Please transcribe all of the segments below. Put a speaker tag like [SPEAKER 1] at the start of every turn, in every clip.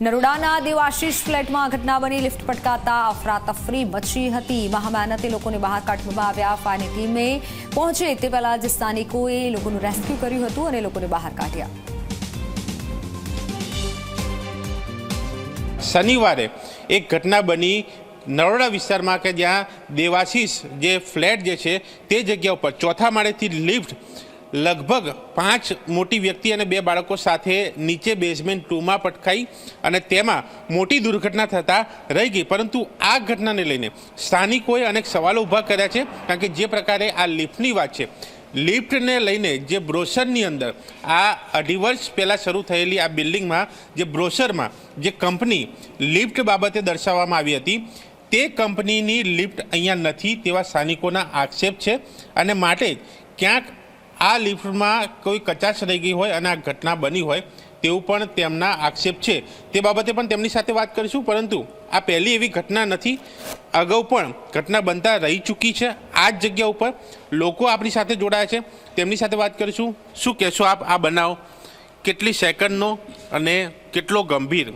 [SPEAKER 1] નરોડાના દેવાશીષ ફ્લેટમાં ઘટના બની. લિફ્ટ પટકાતા અફરાતફરી મચી હતી. મહામહેનતે લોકોને બહાર કાઢવામાં આવ્યા. ફાયરની ટીમે પહોંચે તે પહેલા જ સ્થાનિકોએ લોકોનું રેસ્ક્યુ કર્યું હતું અને લોકોને બહાર કાઢ્યા.
[SPEAKER 2] શનિવારે એક ઘટના બની નરોડા વિસ્તારમાં કે જ્યાં દેવાશીષ જે ફ્લેટ જે છે તે જગ્યા ઉપર ચોથા માળેથી લિફ્ટ લગભગ પાંચ મોટી વ્યક્તિ અને બે બાળકો સાથે નીચે બેઝમેન્ટ ટુમાં પટકાઈ અને તેમાં મોટી દુર્ઘટના થતાં રહી ગઈ. પરંતુ આ ઘટનાને લઈને સ્થાનિકોએ અનેક સવાલો ઊભા કર્યા છે, કારણ કે જે પ્રકારે આ લિફ્ટની વાત છે, લિફ્ટને લઈને જે બ્રોશરની અંદર આ અઢી વર્ષ પહેલાં શરૂ થયેલી આ બિલ્ડિંગમાં જે બ્રોશરમાં જે કંપની લિફ્ટ બાબતે દર્શાવવામાં આવી હતી, તે કંપનીની લિફ્ટ અહીંયા નથી તેવા સ્થાનિકોના આક્ષેપ છે. અને માટે ક્યાંક આ લિફ્ટમાં કોઈ કચાશ રહી ગઈ હોય અને આ ઘટના બની હોય તેવું પણ તેમના આક્ષેપ છે. તે બાબતે પણ તેમની સાથે વાત કરીશું, પરંતુ આ પહેલી એવી ઘટના નથી. અગાઉ પણ ઘટના બનતા રહી ચૂકી છે. આ જ જગ્યા ઉપર લોકો આપણી સાથે જોડાયા છે. તેમની સાથે વાત કરીશું. શું કહેશો આપ? આ બનાવ કેટલી સેકન્ડનો અને કેટલો ગંભીર?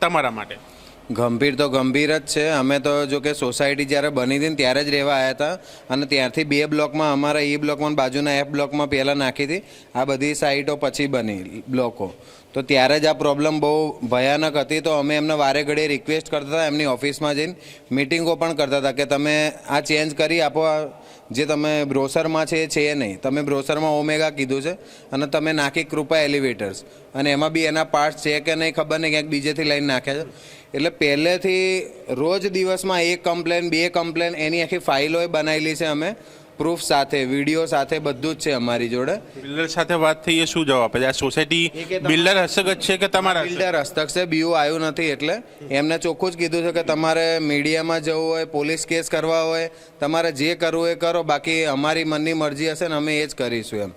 [SPEAKER 2] તમારા માટે.
[SPEAKER 3] ગંભીર તો ગંભીર જ છે. અમે તો જો કે સોસાયટી જ્યારે બની હતી ને ત્યારે જ રહેવા આવ્યા હતા. અને ત્યારથી બે બ્લોકમાં, અમારા એ બ્લોકમાં બાજુના એફ બ્લોકમાં પહેલાં નાખી હતી. આ બધી સાઇટો પછી બની, બ્લોકો. તો ત્યારે જ આ પ્રોબ્લેમ બહુ ભયાનક હતી. તો અમે એમને વારે ઘડીએ રિક્વેસ્ટ કરતા હતા, એમની ઓફિસમાં જઈને મિટિંગો પણ કરતા હતા કે તમે આ ચેન્જ કરી આપો. જે તમે બ્રોસરમાં છે એ છે નહીં. તમે બ્રોસરમાં ઓમેગા કીધું છે અને તમે નાખી કૃપા એલિવેટર્સ. અને એમાં બી એના પાર્ટ્સ છે કે નહીં ખબર નહીં, ક્યાંક બીજેથી લઈને નાખ્યા છે. એટલે પહેલેથી રોજ દિવસમાં એક કમ્પ્લેન બે કમ્પ્લેન એની આખી ફાઇલોએ બનાવેલી છે અમે. પ્રૂફ સાથે વીડિયો સાથે બધું જ છે અમારી જોડે.
[SPEAKER 2] બિલ્ડર સાથે વાત થઈ એ શું જવાબ આપે? આ સોસાયટી બિલ્ડર હસ્તગત છે કે તમારા
[SPEAKER 3] બિલ્ડર હસ્તક છે બીયું આવ્યું નથી એટલે. એમને ચોખ્ખું જ કીધું છે કે તમારે મીડિયામાં જવું હોય પોલીસ કેસ કરવા હોય તમારે જે કરવું એ કરો બાકી અમારી મનની મરજી હશે ને અમે એ જ કરીશું એમ.